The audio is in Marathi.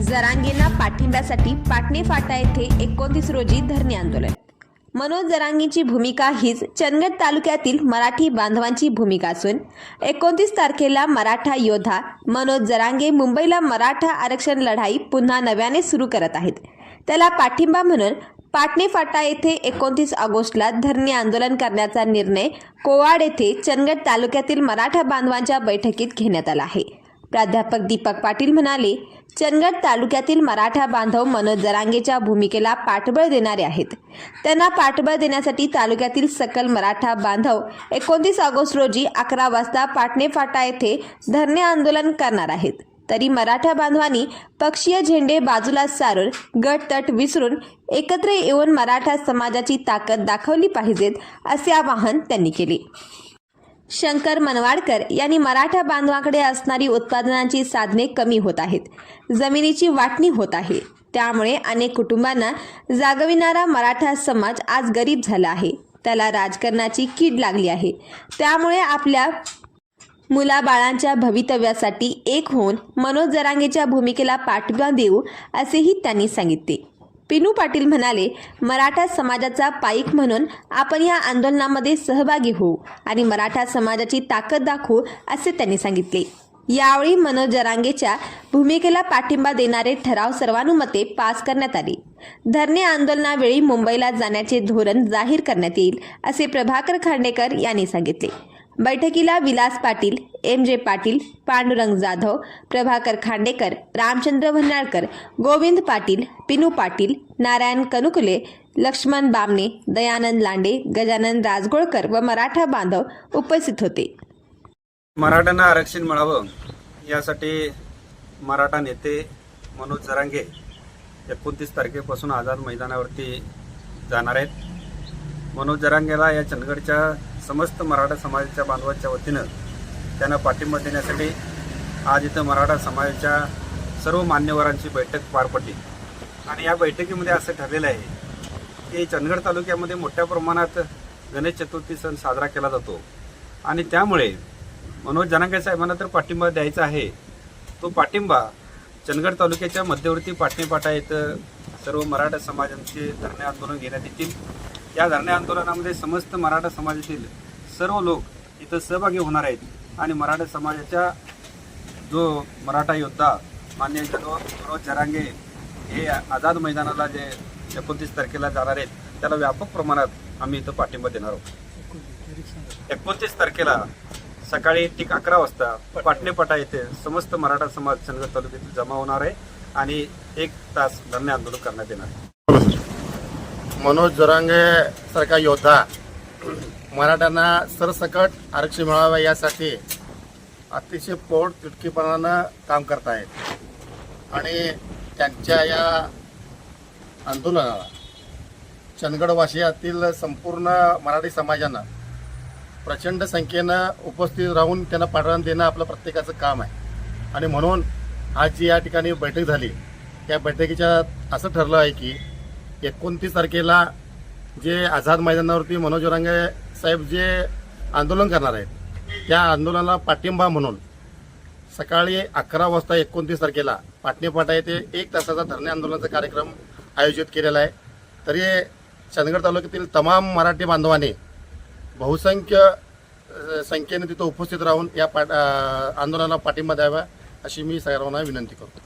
जरांगींना पाठिंब्यासाठी पाटणे फाटा येथे एकोणतीस रोजी धरणे आंदोलन. मनोज जरांगींची भूमिका हीच चंदगड तालुक्यातील मराठी बांधवांची भूमिका असून एकोणतीस तारखेला मराठा योद्धा मनोज जरांगे मुंबईला मराठा आरक्षण लढाई पुन्हा नव्याने सुरू करत आहेत. त्याला पाठिंबा म्हणून पाटणे फाटा येथे एकोणतीस ऑगस्टला धरणे आंदोलन करण्याचा निर्णय कोवाड येथे चंदगड तालुक्यातील मराठा बांधवांच्या बैठकीत घेण्यात आला आहे. प्राध्यापक दीपक पाटील म्हणाले चंदगड तालुक्यातील मराठा बांधव मनोज जरांगेच्या भूमिकेला पाठबळ देणारे आहेत. त्यांना पाठबळ देण्यासाठी तालुक्यातील सकल मराठा बांधव एकोणतीस ऑगस्ट रोजी अकरा वाजता पाटणे फाटा येथे धरणे आंदोलन करणार आहेत. तरी मराठा बांधवांनी पक्षीय झेंडे बाजूला सारून गट तट विसरून एकत्र येऊन मराठा समाजाची ताकद दाखवली पाहिजेत असे आवाहन त्यांनी केले. शंकर मनवाडकर यांनी मराठा बांधवाकडे असणारी उत्पादनांची साधने कमी होत आहेत. जमिनीची वाटणी होत आहे. त्यामुळे अनेक कुटुंबांना जागविणारा मराठा समाज आज गरीब झाला आहे. त्याला राजकारणाची कीड लागली आहे. त्यामुळे आपल्या मुलाबाळांच्या भवितव्यासाठी एक होऊन मनोज जरांगेच्या भूमिकेला पाठिंबा देऊ असेही त्यांनी सांगितले. पिनू पाटील म्हणाले मराठा समाजाचा पाईक म्हणून आपण या आंदोलनामध्ये सहभागी होऊ आणि मराठा समाजाची ताकद दाखवू असे त्यांनी सांगितले. यावेळी मनोज जरांगेच्या भूमिकेला पाठिंबा देणारे ठराव सर्वानुमते पास करण्यात आले. धरणे आंदोलनावेळी मुंबईला जाण्याचे धोरण जाहीर करण्यात येईल असे प्रभाकर खांडेकर यांनी सांगितले. बैठकीला विलास पाटील एम जे पाटील पांडुरंग जाधव प्रभाकर खांडेकर रामचंद्र भन्नाळकर गोविंद पाटील पिनू पाटील नारायण कनुकुले लक्ष्मण बामणे दयानंद लांडे गजानन राजगोळकर व मराठा बांधव उपस्थित होते. मराठ्यांना आरक्षण मिळावं यासाठी मराठा नेते मनोज जरांगे एकोणतीस तारखेपासून आझाद मैदानावरती जाणार आहेत. मनोज जरांगेला या चंदगडच्या समस्त मराठा समाजाच्या बांधवांच्या वतीनं त्यांना पाठिंबा देण्यासाठी आज इथं मराठा समाजाच्या सर्व मान्यवरांची बैठक पार पडली. आणि या बैठकीमध्ये असं ठरलेलं आहे की चंदगड तालुक्यामध्ये मोठ्या प्रमाणात गणेश चतुर्थी सण साजरा केला जातो. आणि त्यामुळे मनोज जनांगे साहेबांना तर पाठिंबा द्यायचा आहे. तो पाठिंबा चंदगड तालुक्याच्या मध्यवर्ती पाटणीपाटा इथं सर्व मराठा समाजांचे धरणे आंदोलन घेण्यात येतील. या धरणे आंदोलनामध्ये समस्त मराठा समाजातील सर्व लोक इथं सहभागी होणार आहेत. आणि मराठा समाजाच्या जो मराठा योद्धा मान्य जनो मनोज जरांगे हे आझाद मैदानाला जे एकोणतीस तारखेला जाणार आहेत त्याला व्यापक प्रमाणात आम्ही इथं पाठिंबा देणार आहोत. एकोणतीस तारखेला सकाळी ठीक अकरा वाजता पाटणेपाटा येथे समस्त मराठा समाज चंदगड तालुक्यातील जमा होणार आहे आणि एक तास धरणे आंदोलन करण्यात येणार आहे. मनोज जोरांगे सारखा योद्धा. मराठ्यांना सरसकट आरक्षण मिळावं यासाठी अतिशय पोट तिटकीपणानं काम करत आहेत आणि त्यांच्या या आंदोलनाला चंदगडवासियातील संपूर्ण मराठी समाजानं प्रचंड संख्येनं उपस्थित राहून त्यांना पाठवण देणं आपलं प्रत्येकाचं काम आहे. आणि म्हणून आज जी या ठिकाणी बैठक झाली त्या बैठकीच्या असं ठरलं आहे की एकोणतीस तारखेला जे आझाद मैदानावरती मनोज जरांगे साहेब जे आंदोलन करणार आहेत त्या आंदोलनाला पाठिंबा म्हणून सकाळी अकरा वाजता एकोणतीस तारखेला पाटणेपाटा येथे एक तासाचा धरणे आंदोलनाचा कार्यक्रम आयोजित केलेला आहे. तरी चंदगड तालुक्यातील तमाम मराठी बांधवांनी बहुसंख्य संख्येने तिथं उपस्थित राहून या पाट आंदोलनाला पाठिंबा द्यावा अशी मी सर्वांना विनंती करतो.